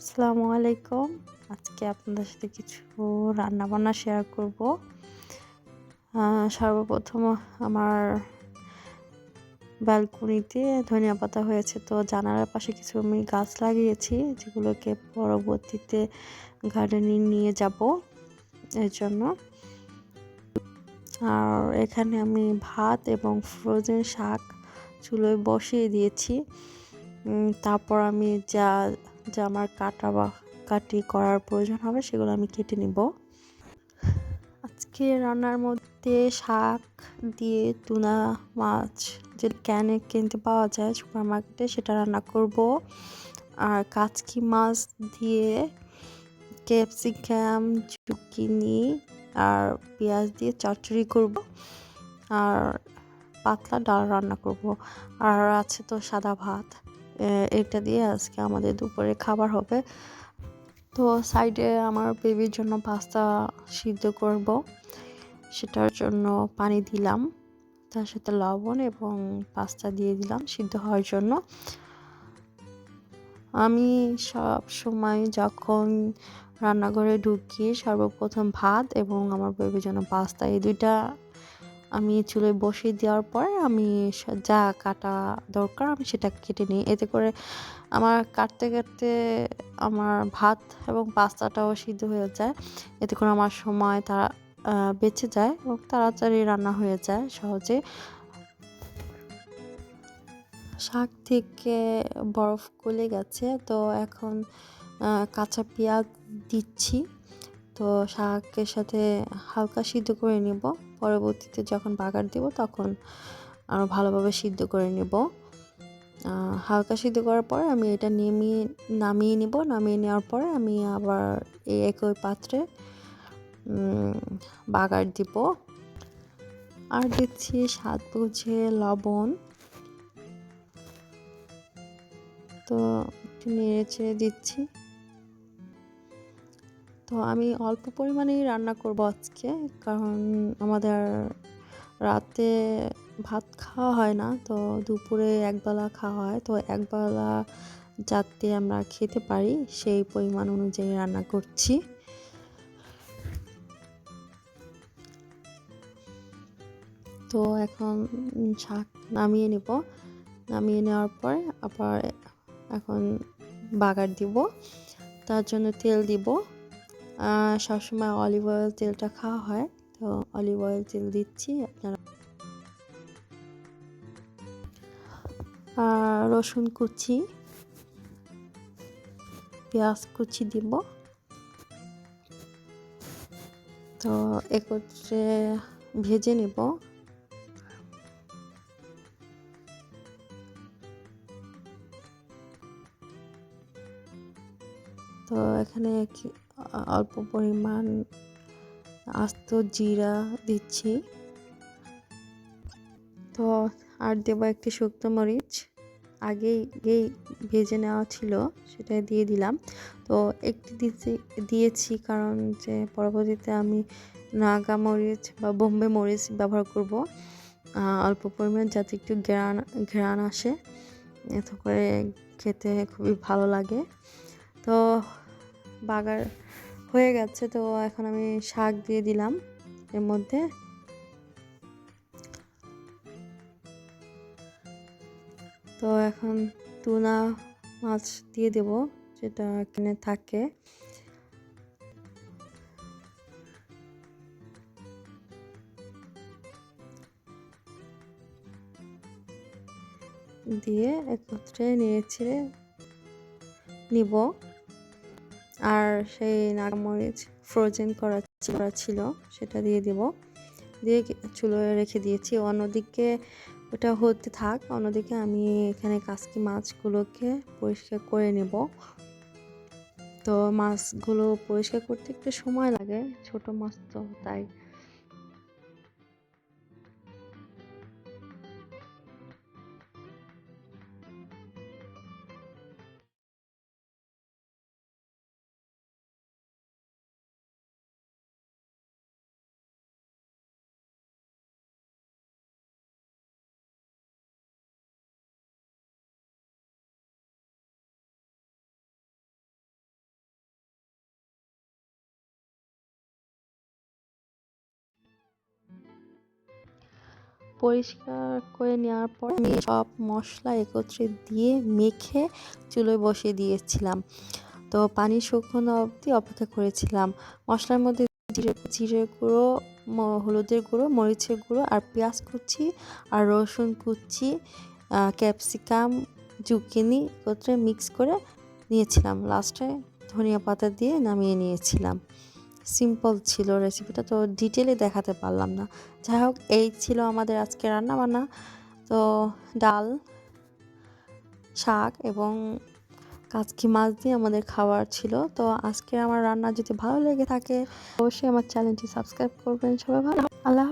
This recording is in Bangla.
আসসালামু আলাইকুম। আজকে আপনাদের সাথে কিছু রান্না বান্না শেয়ার করব সর্বপ্রথম আমার ব্যালকনিতে ধনিয়া পাতা হয়েছে। তো জানালার পাশে কিছু আমি গাছ লাগিয়েছি, যেগুলোকে পরবর্তীতে গার্ডেনিং নিয়ে যাব এর জন্য। আর এখানে আমি ভাত এবং ফ্রোজেন শাক চুলোয় বসিয়ে দিয়েছি। তারপর আমি যা যা আমার কাটা বা কাটি করার প্রয়োজন হবে, সেগুলো আমি কেটে নিব। আজকে রান্নার মধ্যে শাক দিয়ে টুনা মাছ যে ক্যানে কিনতে পাওয়া যায় সুপার মার্কেটে সেটা রান্না করব। আর কাচকি মাছ দিয়ে ক্যাপসিকাম, চুকিনি আর পেঁয়াজ দিয়ে চচ্চড়ি করব। আর পাতলা ডাল রান্না করব। আর আছে তো সাদা ভাত। এটা দিয়ে আজকে আমাদের দুপুরে খাবার হবে। তো সাইডে আমার বেবির জন্য পাস্তা সিদ্ধ করব। সেটার জন্য পানি দিলাম। তার সাথে লবণ এবং পাস্তা দিয়ে দিলাম সিদ্ধ হওয়ার জন্য। আমি সব সময় যখন রান্নাঘরে ঢুকি সর্বপ্রথম ভাত এবং আমার বেবির জন্য পাস্তা এই দুইটা আমি চুলোয় বসিয়ে দেওয়ার পরে আমি যা কাটা দরকার আমি সেটা কেটে নিই। এতে করে আমার কাটতে কাটতে আমার ভাত এবং পাস্তাটাও সিদ্ধ হয়ে যায়। এতে করে আমার সময় তারা বেঁচে যায় এবং তাড়াতাড়ি রান্না হয়ে যায় সহজে। শাক থেকে বরফ গলে গেছে, তো এখন কাঁচা পেঁয়াজ দিচ্ছি। তো শাকের সাথে হালকা সিদ্ধ করে নেব। পরবর্তীতে যখন বাগার দেব তখন আরও ভালোভাবে সিদ্ধ করে নেব। হালকা সিদ্ধ করার পরে আমি এটা নেমিয়ে, নামিয়ে নিব। নামিয়ে নেওয়ার পরে আমি আবার এই একই পাত্রে বাগার দিব। আর দিচ্ছি স্বাদ বুঝে লবণ। তো একটু নেড়ে চেড়ে দিচ্ছি। তো আমি অল্প পরিমাণেই রান্না করব আজকে, কারণ আমাদের রাতে ভাত খাওয়া হয় না, তো দুপুরে একবেলা খাওয়া হয়। তো একবেলা যাতে আমরা খেতে পারি, সেই পরিমাণ অনুযায়ী রান্না করছি। তো এখন শাক নামিয়ে নেব। নামিয়ে নেওয়ার পর আবার এখন বাগার দিব, তার জন্য তেল দিব। সবসময় অলিভ অয়েল তেলটা খাওয়া হয়। তো অলিভ অয়েল তেল দিচ্ছি, আপনারা রসুন কুচি, পেঁয়াজ কুচি দিব। তো একত্রে ভেজে নেব। তো এখানে অল্প পরিমাণ আস্ত জিরা দিচ্ছি। তো আর দেবো একটি শুক্তো মরিচ। আগেই ভেজে নেওয়া ছিল সেটা দিয়ে দিলাম। তো একটি দিচ্ছি দিয়েছি কারণ যে পরবর্তীতে আমি নাগা মরিচ বা বোম্বে মরিচ ব্যবহার করব। অল্প পরিমাণ যাতে একটু ঘ্রাণ ঘ্রাণ আসে। এত করে খেতে খুবই ভালো লাগে। তো বাগার হয়ে গেছে, তো এখন আমি শাক দিয়ে দিলাম এর মধ্যে। তো এখন টুনা মাছ দিয়ে দেব, যেটা এখানে থাকে। দিয়ে একত্রে নিয়েছে নিব। আর সেই নাগামরিচ ফ্রোজেন করা করা ছিল, সেটা দিয়ে দেব। দিয়ে চুলো রেখে দিয়েছি। অন্যদিকে ওটা হতে থাক, অন্যদিকে আমি এখানে কাসকি মাছগুলোকে পরিষ্কার করে নেব। তো মাছগুলো পরিষ্কার করতে একটু সময় লাগে, ছোট মাছ তো, তাই পরিষ্কার করে নেওয়ার পর আমি সব মশলা একত্রে দিয়ে মেখে চুলোয় বসিয়ে দিয়েছিলাম। তো পানি শুকনো অবধি অপেক্ষা করেছিলাম। মশলার মধ্যে জিরে জিরে গুঁড়ো হলুদের গুঁড়ো, মরিচের গুঁড়ো আর পেঁয়াজ কুচি আর রসুন কুচি ক্যাপসিকাম, জুকিনি একত্রে মিক্স করে নিয়েছিলাম। লাস্টে ধনিয়া পাতা দিয়ে নামিয়ে নিয়েছিলাম। সিম্পল ছিল রেসিপিটা, তো ডিটেলে দেখাতে পারলাম না। যাই হোক, এই ছিল আমাদের আজকে রান্নাবান্না। তো ডাল, শাক এবং কাজকি মাছ দিয়ে আমাদের খাবার ছিল। তো আজকে আমার রান্না যদি ভালো লেগে থাকে, অবশ্যই আমার চ্যানেলটি সাবস্ক্রাইব করবেন। সবাই ভালো আল্লাহ